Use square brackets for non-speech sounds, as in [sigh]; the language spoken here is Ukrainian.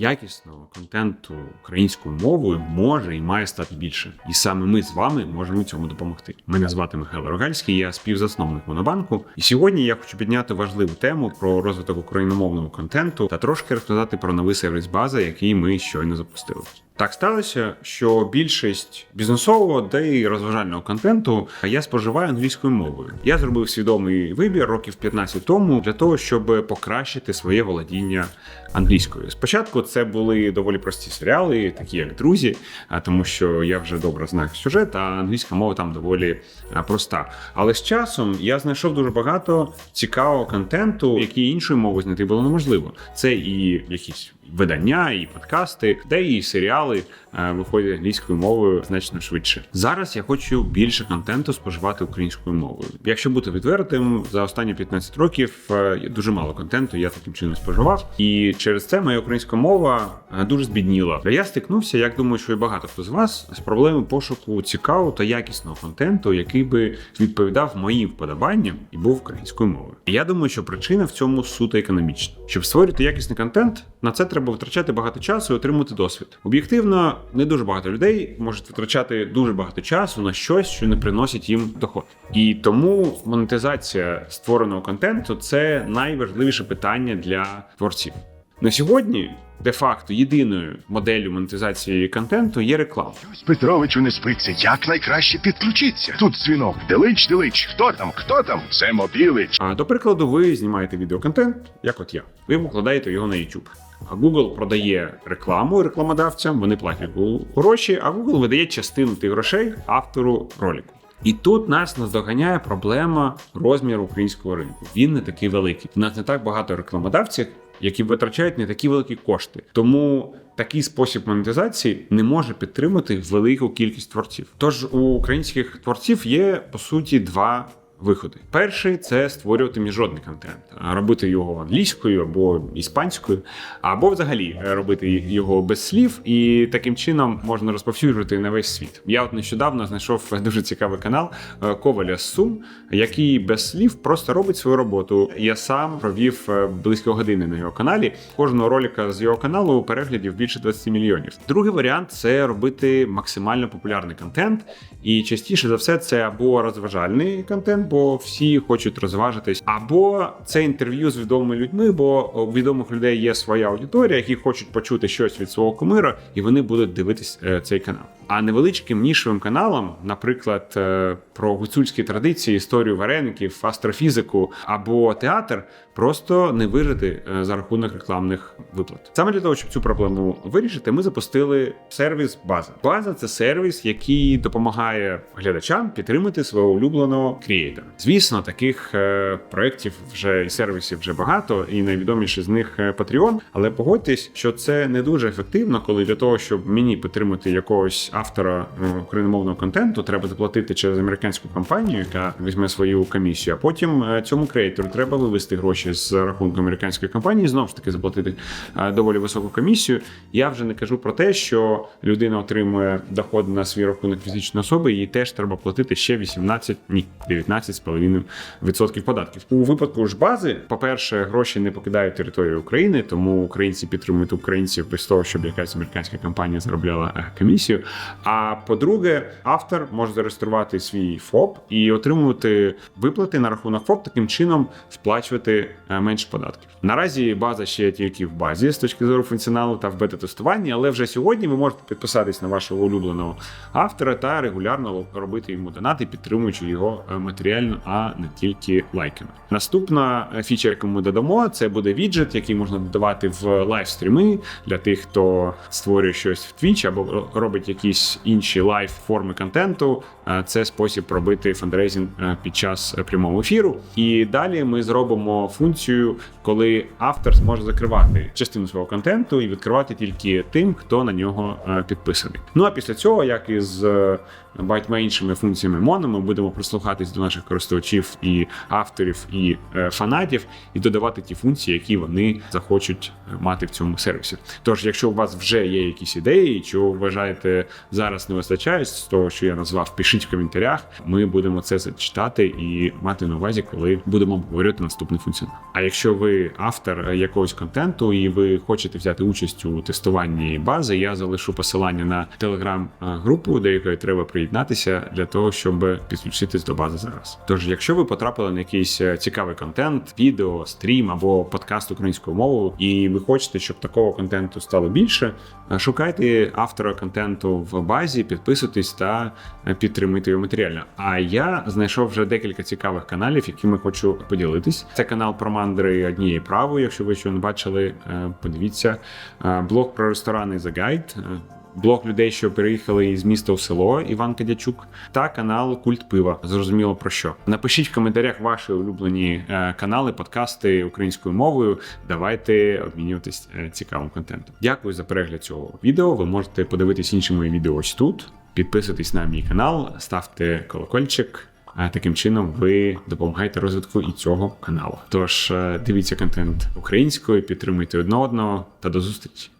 якісного контенту українською мовою може і має стати більше. І саме ми з вами можемо цьому допомогти. Мене звати Михайло Рогальський, я співзасновник Монобанку. І сьогодні я хочу підняти важливу тему про розвиток україномовного контенту та трошки розказати про новий сервіс база, який ми щойно запустили. Так сталося, що більшість бізнесового та й розважального контенту я споживаю англійською мовою. Я зробив свідомий вибір років 15 тому для того, щоб покращити своє володіння англійською. Спочатку це були доволі прості серіали, такі як друзі, тому що я вже добре знаю сюжет, а англійська мова там доволі проста. Але з часом я знайшов дуже багато цікавого контенту, який іншою мовою знайти було неможливо. Це і якісь видання, і подкасти, де і серіали е, виходять англійською мовою значно швидше. Зараз я хочу більше контенту споживати українською мовою. Якщо бути відвертим, за останні 15 років е, дуже мало контенту я таким чином споживав, і через це моя українська мова е, дуже збідніла. Я стикнувся, як думаю, що і багато хто з вас з проблемою пошуку цікавого та якісного контенту, який би відповідав моїм вподобанням і був українською мовою. Я думаю, що причина в цьому суто економічна. Щоб створювати якісний контент, на це треба витрачати багато часу і отримати досвід. Об'єктивно, не дуже багато людей можуть витрачати дуже багато часу на щось, що не приносить їм доход. І тому монетизація створеного контенту це найважливіше питання для творців. На сьогодні, де-факто, єдиною моделлю монетизації контенту є реклама. Петровичу не спиться, як найкраще підключитися. Тут дзвінок. Делич, делич, хто там, хто там? Це мобілич. А до прикладу, ви знімаєте відеоконтент, як от я. Ви викладаєте його на YouTube. Google продає рекламу рекламодавцям, вони платять Google гроші, а Google видає частину тих грошей автору ролику. І тут нас наздоганяє проблема розміру українського ринку. Він не такий великий. У нас не так багато рекламодавців, які витрачають не такі великі кошти. Тому такий спосіб монетизації не може підтримати велику кількість творців. Тож у українських творців є по суті два. Виходи. Перший це створювати міжнародний контент, робити його англійською або іспанською, або взагалі робити його без слів, і таким чином можна розповсюджувати на весь світ. Я от нещодавно знайшов [laughs] дуже цікавий канал е, Коваля Сум, який без слів просто робить свою роботу. Я сам провів е, близько години на його каналі. Кожного ролика з його каналу переглядів більше 20 мільйонів. Другий варіант це робити максимально популярний контент, і частіше за все це або розважальний контент бо всі хочуть розважитись, або це інтерв'ю з відомими людьми, бо у відомих людей є своя аудиторія, які хочуть почути щось від свого кумира, і вони будуть дивитись е, цей канал. А невеличким нішевим каналам, наприклад, е, про гуцульські традиції, історію вареників, астрофізику або театр, просто не вижити е, за рахунок рекламних виплат. Саме для того, щоб цю проблему вирішити, ми запустили сервіс База. База це сервіс, який допомагає глядачам підтримати свого улюбленого крієйтора. Звісно, таких е, проєктів вже і сервісів вже багато, і найвідоміший з них е, Patreon. Але погодьтесь, що це не дуже ефективно, коли для того, щоб мені підтримати якогось автора е, україномовного контенту, треба заплатити через американську компанію, яка візьме свою комісію. А потім цьому креатору треба вивести гроші з рахунку американської компанії, знову ж таки заплатити доволі високу комісію. Я вже не кажу про те, що людина отримує доход на свій рахунок фізичної особи, їй теж треба платити ще 18, ні, 19,5% податків. У випадку ж бази, по-перше, гроші не покидають територію України, тому українці підтримують українців без того, щоб якась американська компанія заробляла е, комісію. А по-друге, автор може зареєструвати свій ФОП і отримувати виплати на рахунок ФОП, таким чином сплачувати е, менше податків. Наразі база ще тільки в базі з точки зору функціоналу та в бета-тестуванні, але вже сьогодні ви можете підписатись на вашого улюбленого автора та регулярно робити йому донати, підтримуючи його е, матеріально, а не тільки лайками. Наступна е, фіча, яку ми додамо, це буде віджит, який можна додавати в лайвстріми для тих, хто створює щось в Twitch або робить якісь інші лайв форми контенту. Е, Це спосіб робити фандрейзинг е, під час прямого ефіру. І далі ми зробимо функцію, коли автор зможе закривати частину свого контенту і відкривати тільки тим, хто на нього підписаний. Ну а після цього, як і з багатьма іншими функціями Моно, ми будемо прислухатись до наших інших користувачів, і авторів, і е, фанатів, і додавати ті функції, які вони захочуть е, мати в цьому сервісі. Тож, якщо у вас вже є якісь ідеї, чи вважаєте зараз не вистачає з того, що я назвав, пишіть в коментарях. Ми будемо це зачитати і мати на увазі, коли будемо обговорювати наступний функціонал. А якщо ви автор е, якогось контенту і ви хочете взяти участь у тестуванні бази, я залишу посилання на телеграм-групу, до якої треба приєднатися для того, щоб підключитись до бази зараз. Тож, якщо ви потрапили на якийсь е, цікавий контент, відео, стрім або подкаст українською мовою, і ви хочете, щоб такого контенту стало більше, е, шукайте автора контенту в базі, підписуйтесь та е, підтримуйте його матеріально. А я знайшов вже декілька цікавих каналів, якими хочу поділитись. Це канал про мандри однієї правої. Якщо ви ще не бачили, подивіться. Блог про ресторани The Guide. Е, Блог людей, що переїхали із міста в село Іван Кадячук, та канал Культ Пива. Зрозуміло про що. Напишіть в коментарях ваші улюблені е, канали, подкасти українською мовою. Давайте обмінюватись е, цікавим контентом. Дякую за перегляд цього відео. Ви можете подивитись інші мої відео ось тут. Підписуйтесь на мій канал, ставте колокольчик. А таким чином ви допомагаєте розвитку і цього каналу. Тож е, дивіться контент українською, підтримуйте одне одного та до зустрічі.